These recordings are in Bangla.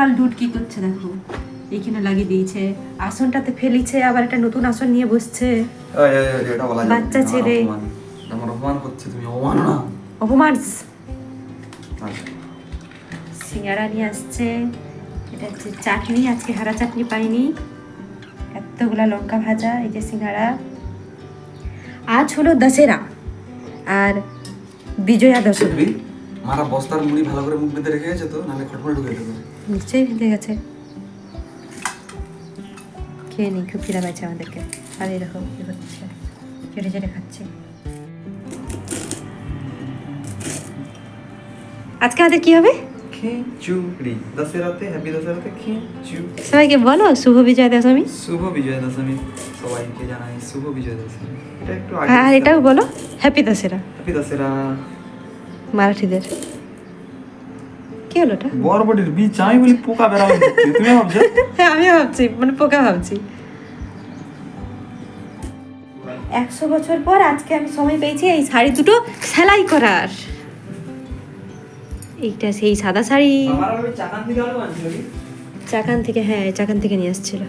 সকাল ডুট কি করছে দেখো এইখানে লাগিয়ে দিয়েছে আসনটাতে ফেলিছে আবার একটা নতুন আসন নিয়ে বসছে না। বাচ্চা ছেলে। অপমান। অপমান করছে তুমি অপমাননা অপমান আচ্ছা। সিঙ্গারা নিয়ে আসছে এটা হচ্ছে চাটনি আজকে হারা চাটনি পাইনি এতগুলা লঙ্কা ভাজা এই যে সিঙ্গারা আজ হলো দশেরা আর বিজয়া দশমী মারা বস্তার মুড়ি ভালো করে মুখ বেঁধে রেখে গেছে তো নাহলে খটমট ঢুকে পারে নিশ্চয়ই ভেঙে গেছে। খেয়ে নিই খুব খিদা পাইছে আমাদেরকে। আর এরকম কি হচ্ছে? চেটে চেটে খাচ্ছি। আজকে আমাদের কি হবে? খিচুড়ি। দশেরাতে হ্যাপি দশেরাতে খিচুড়ি। সবাইকে বলো শুভ বিজয়া দশমী। শুভ বিজয় দশমী। সবাইকে জানাই শুভ বিজয় দশমী। এটা একটু আর এটাও বলো হ্যাপি দশেরা। হ্যাপি দশেরা। মারাঠিদের। কি হলো ওটা বরবটির বীজ আমি বলি পোকা বেরাবে তুমি ভাবছ? হ্যাঁ আমি ভাবছি মানে পোকা ভাবছি। একশো বছর পর আজকে আমি সময় পেয়েছি এই শাড়ি দুটো সেলাই করার। এইটা সেই সাদা শাড়ি। চাকান থেকে হ্যাঁ চাকান থেকে নিয়ে আসছিল।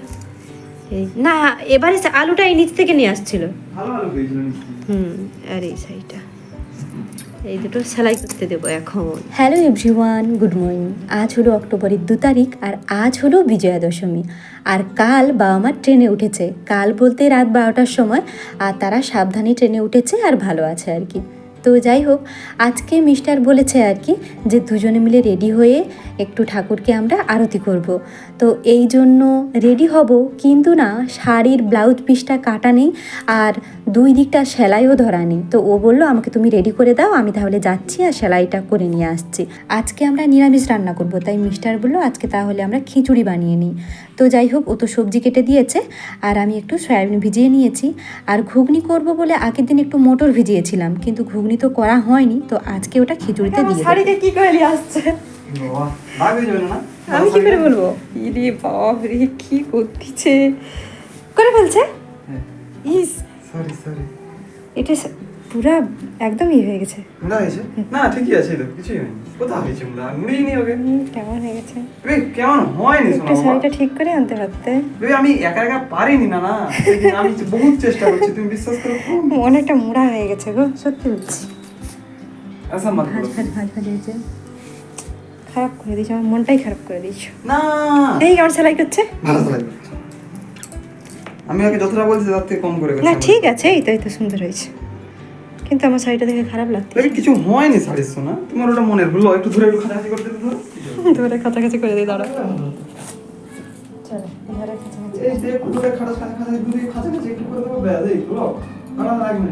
এই না এবারে আলুটা এই নিচ থেকে নিয়ে আসছিল। হুম আর এই শাড়িটা। এই দুটো সেলাই করতে দেবো এখন। হ্যালো এভরিওয়ান গুড মর্নিং আজ হলো অক্টোবরের দু তারিখ আর আজ হলো বিজয়া দশমী আর কাল বাবা মার ট্রেনে উঠেছে। কাল বলতে রাত বারোটার সময়, আর তারা সাবধানে ট্রেনে উঠেছে আর ভালো আছে আর কি। তো যাই হোক, আজকে মিস্টার বলেছে আর কি যে দুজনে মিলে রেডি হয়ে একটু ঠাকুরকে আমরা আরতি করব। তো এই জন্য রেডি হব, কিন্তু না, শাড়ির ব্লাউজ পিসটা কাটা নেই আর দুই দিকটা সেলাইও ধরা নেই। তো ও বলল, আমাকে তুমি রেডি করে দাও, আমি তাহলে যাচ্ছি আর সেলাইটা করে নিয়ে আসছি। আজকে আমরা নিরামিষ রান্না করব, তাই মিস্টার বলল, আজকে তাহলে আমরা খিচুড়ি বানিয়ে নিই। তো যাই হোক, ও তো সবজি কেটে দিয়েছে আর আমি একটু সয়াবিন ভিজিয়ে নিয়েছি। আর ঘুগনি করব বলে আগের দিন একটু মোটর ভিজিয়েছিলাম, কিন্তু ঘুগনি তো করা হয়নি তো আজকে ওটা খিচুড়িতে দিয়ে শাড়িতে কি করে আসছে? আমি কি করে বলব? ইরে বাপ রে কি করতেছে? করে ফেলছে? হ্যাঁ। ইস। সরি সরি এটা পুরা একদম ই হয়ে গেছে। মুড়া হয়েছে না ঠিকই আছে তো কিছুই হয়নি। কোথা হয়েছে মুড়া মুড়ি নি ওকে। কেমন হয়ে গেছে? বে কেমন হয়নি শোনা শাড়িটা ঠিক করে আনতে পারতে? বে আমি একা একা পারিনি না না। আমি বহুত চেষ্টা করছি তুমি বিশ্বাস করো। অনেকটা মোড়া হয়ে গেছে গো সত্যি বলছি। আচ্ছা মত ভাজ ভাজ ভাজ ভাজ হয়েছে খারাপ করে দিয়েছ আমার মনটাই খারাপ করে দিয়েছ। না। এই কেমন সেলাই করছে? ভালো লাগবে আমি আগে যতটা বলছি তার থেকে কম করে না ঠিক আছে এই তো এই তো সুন্দর হয়েছে। কিন্তু আমার শাড়িটা দেখে খারাপ লাগছে। কিছু হয়নি শাড়ির সোনা। তোমার ওটা মনের ভুল। একটু ধরে একটু খাটাখাটি করতে দিতে ধরো। ধরে কাছাকাছি করে দিই দাঁড়া চলো কাছাকাছি এই যে একটু ধরে খাটা খাটা খাটা একটু করে দেবো ব্যাস এই তো খারাপ লাগবে।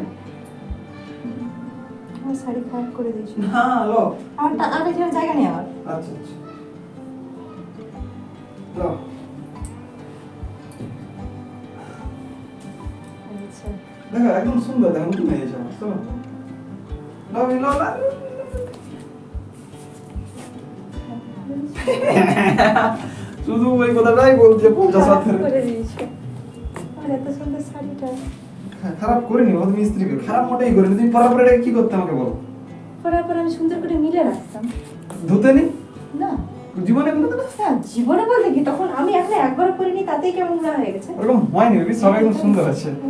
আমার শাড়ি খারাপ করে দিয়েছ। না লো। আমার আর এখানে জায়গা নেই আমার আচ্ছা আচ্ছা। লো আচ্ছা। দেখো একদম সুন্দর দেখো নতুন হয়েছে লো শুধু ওই কথাটাই বলছে পঞ্চাশ খারাপ হাতের হ্যাঁ, খারাপ করিনি ও তুমি স্ত্রী করে খারাপ মোটেই করিনি। তুমি পরার পরে এটাকে কি করতে আমাকে বলো? পরার পর আমি সুন্দর করে মিলে রাখতাম। ধুতে নি না। জীবনে কোনো হ্যাঁ জীবনে বলতে কি? তখন আমি এখন একবার করিনি তাতেই কেমন হয়ে গেছে। ওরকম হয়নি বেবি সব একদম সুন্দর আছে। না,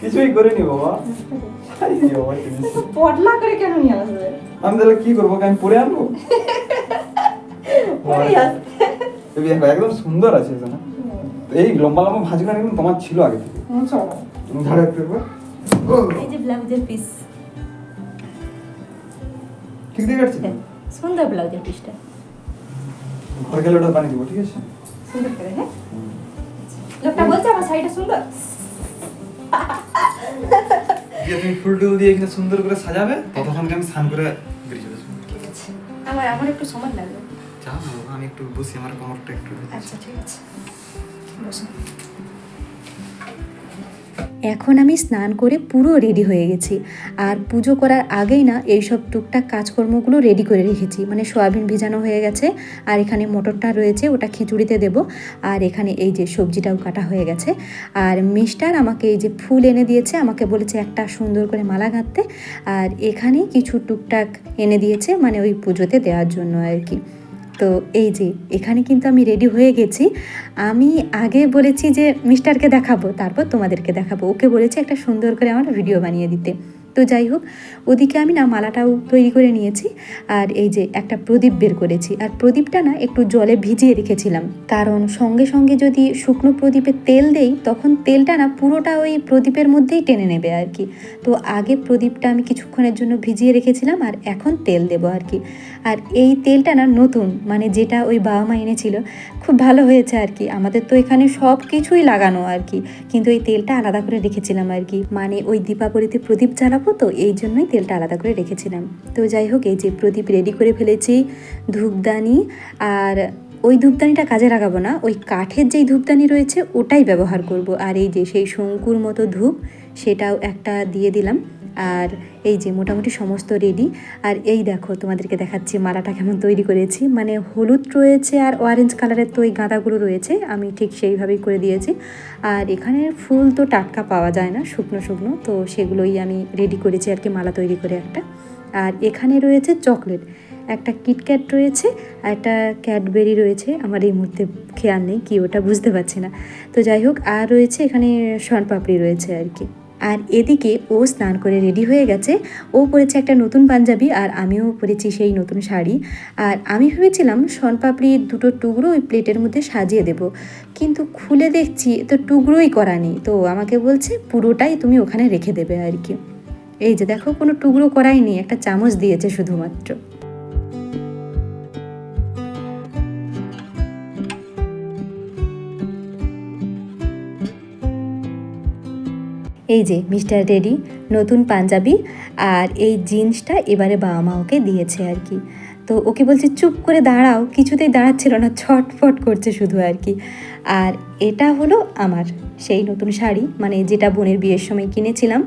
কিছুই করিনি বাবা পটলা করে কেন নিয়ে আসবে আমি তাহলে কি করব আমি পরে আনব একদম সুন্দর আছে না এই লম্বা লম্বা ভাজগুলো একদম তোমার ছিল আগে থেকে তুমি ঝাড়ে একটু এই যে ব্লাউজের পিস ঠিক দিয়ে কাটছি সুন্দর ব্লাউজের পিসটা ঘর গেলে ওটা বানিয়ে দেবো ঠিক আছে সুন্দর করে হ্যাঁ লোকটা বলছে আমার শাড়িটা সুন্দর। দিয়ে তুমি ফুল টুল দিয়ে এখানে সুন্দর করে সাজাবে ততক্ষণকে আমি স্নান করে বেরিয়ে চলে যাব ঠিক আছে। আমার আমার একটু সময় লাগবে। যাও আমি একটু বসি আমার কোমরটা একটু আচ্ছা ঠিক আছে। বসো। এখন আমি স্নান করে পুরো রেডি হয়ে গেছি। আর পুজো করার আগেই না এইসব টুকটাক কাজকর্মগুলো রেডি করে রেখেছি। মানে সয়াবিন ভিজানো হয়ে গেছে, আর এখানে মটরটা রয়েছে, ওটা খিচুড়িতে দেব। আর এখানে এই যে সবজিটাও কাটা হয়ে গেছে। আর মিস্টার আমাকে এই যে ফুল এনে দিয়েছে, আমাকে বলেছে একটা সুন্দর করে মালা গাঁথতে। আর এখানে কিছু টুকটাক এনে দিয়েছে মানে ওই পুজোতে দেওয়ার জন্য আর কি। তো এই যে, এখানে কিন্তু আমি রেডি হয়ে গেছি। আমি আগে বলেছি যে মিস্টারকে দেখাবো, তারপর তোমাদেরকে দেখাবো। ওকে বলেছি একটা সুন্দর করে আমার ভিডিও বানিয়ে দিতে। তো যাই হোক, ওদিকে আমি না মালাটাও তৈরি করে নিয়েছি আর এই যে একটা প্রদীপ বের করেছি। আর প্রদীপটা না একটু জলে ভিজিয়ে রেখেছিলাম। কারণ সঙ্গে সঙ্গে যদি শুকনো প্রদীপে তেল দেই, তখন তেলটা না পুরোটা ওই প্রদীপের মধ্যেই টেনে নেবে আর কি। তো আগে প্রদীপটা আমি কিছুক্ষণের জন্য ভিজিয়ে রেখেছিলাম আর এখন তেল দেবো আর কি। আর এই তেলটা না নতুন মানে যেটা ওই বাবা মা এনেছিল, খুব ভালো হয়েছে আর কি। আমাদের তো এখানে সব কিছুই লাগানো আর কি। কিন্তু এই তেলটা আলাদা করে রেখেছিলাম আর কি। মানে ওই দীপাবলিতে প্রদীপ জ্বালাবো তো এই জন্যই তেলটা আলাদা করে রেখেছিলাম। তো যাই হোক, এই যে প্রদীপ রেডি করে ফেলেছি, ধূপদানি, আর ওই ধূপদানিটা কাজে লাগাবো না, ওই কাঠের যেই ধূপদানি রয়েছে, ওটাই ব্যবহার করব। আর এই যে সেই শঙ্কুর মতো ধূপ সেটাও একটা দিয়ে দিলাম। আর এই যে মোটামুটি সমস্ত রেডি আর এই দেখো, তোমাদেরকে দেখাচ্ছি মালাটা কেমন তৈরি করেছি। মানে হলুদ রয়েছে আর অরেঞ্জ কালারের তো ওই গাঁদাগুলো রয়েছে, আমি ঠিক সেইভাবেই করে দিয়েছি। আর এখানে ফুল তো টাটকা পাওয়া যায় না, শুকনো শুকনো, তো সেগুলোই আমি রেডি করেছি আর কি, মালা তৈরি করে একটা। আর এখানে রয়েছে চকলেট একটা কিটক্যাট রয়েছে, আর একটা ক্যাডবেরি রয়েছে। আমার এই মুহূর্তে খেয়াল নেই কি ওটা, বুঝতে পারছি না। তো যাই হোক, আর রয়েছে এখানে শনপাপড়ি রয়েছে আর কি। আর এদিকে ও স্নান করে রেডি হয়ে গেছে। ও পরেছে একটা নতুন পাঞ্জাবি আর আমিও পরেছি সেই নতুন শাড়ি। আর আমি ভেবেছিলাম শনপাপড়ির দুটো টুকরো ওই প্লেটের মধ্যে সাজিয়ে দেব। কিন্তু খুলে দেখছি তো টুকরোই করা নেই। তো আমাকে বলছে, পুরোটাই তুমি ওখানে রেখে দেবে আর কি। এই যে দেখো, কোনো টুকরো করাই নেই, একটা চামচ দিয়েছে শুধুমাত্র। এই যে মিস্টার রেডি, নতুন পাঞ্জাবি আর এই জিন্সটা এবারে বাবা মা ওকে দিয়েছে আর কি। তো ওকে বলছে, চুপ করে দাঁড়াও, কিছুতেই দাঁড়াচ্ছিল না, ছটফট করছে শুধু আর কি। আর এটা হলো আমার সেই নতুন শাড়ি মানে যেটা বোনের বিয়ের সময় কিনেছিলাম।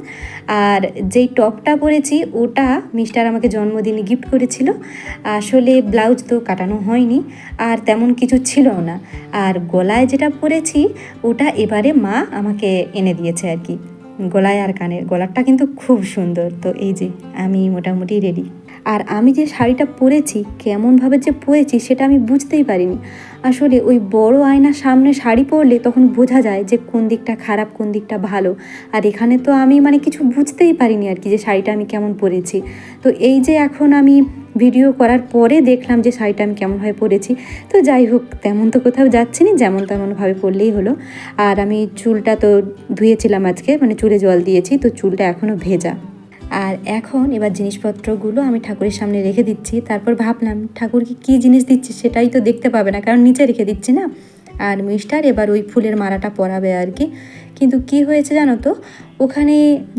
আর যেই টপটা পরেছি, ওটা মিস্টার আমাকে জন্মদিনে গিফট করেছিল। আসলে ব্লাউজ তো কাটানো হয়নি, আর তেমন কিছু ছিল না। আর গলায় যেটা পরেছি, ওটা এবারে মা আমাকে এনে দিয়েছে আর কি। গলায় আর কানের গলারটা কিন্তু খুব সুন্দর। তো এই যে, আমি মোটামুটি রেডি আর আমি যে শাড়িটা পরেছি কেমনভাবে যে পরেছি, সেটা আমি বুঝতেই পারিনি। আসলে ওই বড় আয়নার সামনে শাড়ি পরলে তখন বোঝা যায় যে কোন দিকটা খারাপ, কোন দিকটা ভালো। আর এখানে তো আমি মানে কিছু বুঝতেই পারিনি আর কি যে শাড়িটা আমি কেমন পরেছি। তো এই যে এখন আমি ভিডিও করার পরে দেখলাম যে শাড়িটা আমি কেমনভাবে পরেছি। তো যাই হোক, তেমন তো কোথাও যাচ্ছি না যেমন তেমনভাবে পরলেই হলো। আর আমি চুলটা তো ধুয়েছিলাম আজকে মানে চুলে জল দিয়েছি, তো চুলটা এখনও ভেজা। আর এখন এবার জিনিসপত্রগুলো আমি ঠাকুরের সামনে রেখে দিচ্ছি। তারপর ভাবলাম ঠাকুরকে কী জিনিস দিচ্ছি সেটাই তো দেখতে পাবে না, কারণ নিচে রেখে দিচ্ছি না। আর মিস্টার এবার ওই ফুলের মালাটা পরাবে আর কি। কিন্তু কি হয়েছে জানো তো? ওখানে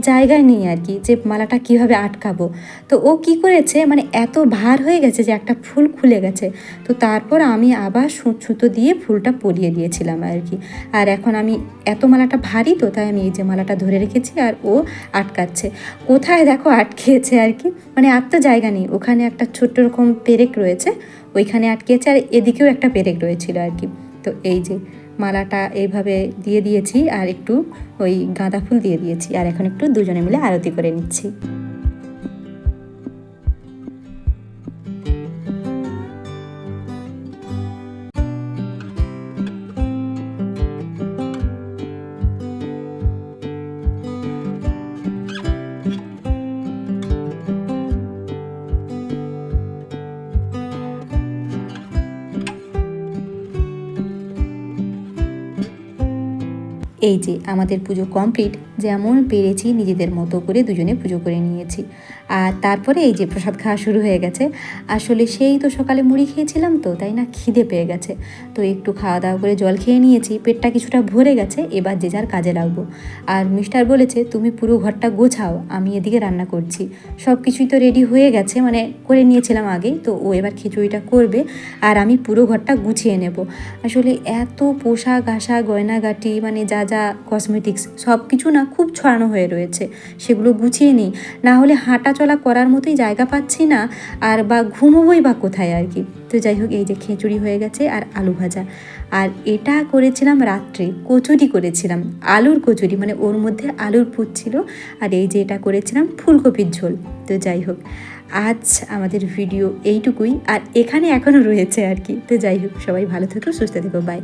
জায়গায় নেই আর কি যে মালাটা কীভাবে আটকাবো। তো ও কি করেছে মানে এত ভার হয়ে গেছে যে একটা ফুল খুলে গেছে। তো তারপর আমি আবার সুতো দিয়ে ফুলটা পরিয়ে দিয়েছিলাম আর কি। আর এখন আমি, এত মালাটা ভারী তো তাই আমি এই যে মালাটা ধরে রেখেছি আর ও আটকাচ্ছে। কোথায় দেখো আটকেছে আর কি? মানে আর তো জায়গা নেই। ওখানে একটা ছোট্ট রকম পেরেক রয়েছে, ওইখানে আটকেছে আর এদিকেও একটা পেরেক রয়েছিল আর কি। তো এই যে মালাটা এইভাবে দিয়ে দিয়েছি আর একটু ওই গাঁদা ফুল দিয়ে দিয়েছি। আর এখন একটু দুজনে মিলে আরতি করে নিচ্ছি। এই যে, আমাদের পুজো কমপ্লিট যেমন পেরেছি নিজেদের মতো করে দুজনে পুজো করে নিয়েছি। আর তারপরে এই যে প্রসাদ খাওয়া শুরু হয়ে গেছে, আসলে সেই তো সকালে মুড়ি খেয়েছিলাম তো, তাই না? খিদে পেয়ে গেছে। তো একটু খাওয়া দাওয়া করে জল খেয়ে নিয়েছি, পেটটা কিছুটা ভরে গেছে, এবার যে যার কাজে লাগবো। আর মিস্টার বলেছে, তুমি পুরো ঘরটা গোছাও, আমি এদিকে রান্না করছি। সব কিছুই তো রেডি হয়ে গেছে মানে করে নিয়েছিলাম আগেই, তো ও এবার খিচুড়িটা করবে, আর আমি পুরো ঘরটা গুছিয়ে নেব। আসলে এত পোশাক আশা গয়নাগাটি মানে যা মাজা কসমেটিক্স সব কিছু না খুব ছড়ানো হয়ে রয়েছে। সেগুলো গুছিয়ে নিই। না হলে হাঁটা চলা করার মতোই জায়গা পাচ্ছি না, আর বা ঘুমোবই বা কোথায় আর কি। তো যাই হোক, এই যে খিচুড়ি হয়ে গেছে আর আলু ভাজা। আর এটা করেছিলাম রাত্রে, কচুরি করেছিলাম, আলুর কচুরি মানে ওর মধ্যে আলুর পুর ছিল। আর এই যে এটা করেছিলাম ফুলকপির ঝোল। তো যাই হোক, আজ আমাদের ভিডিও এইটুকুই। আর এখানে এখনও রয়েছে আর কি। তো যাই হোক, সবাই ভালো থেকো, সুস্থ থেকো বাই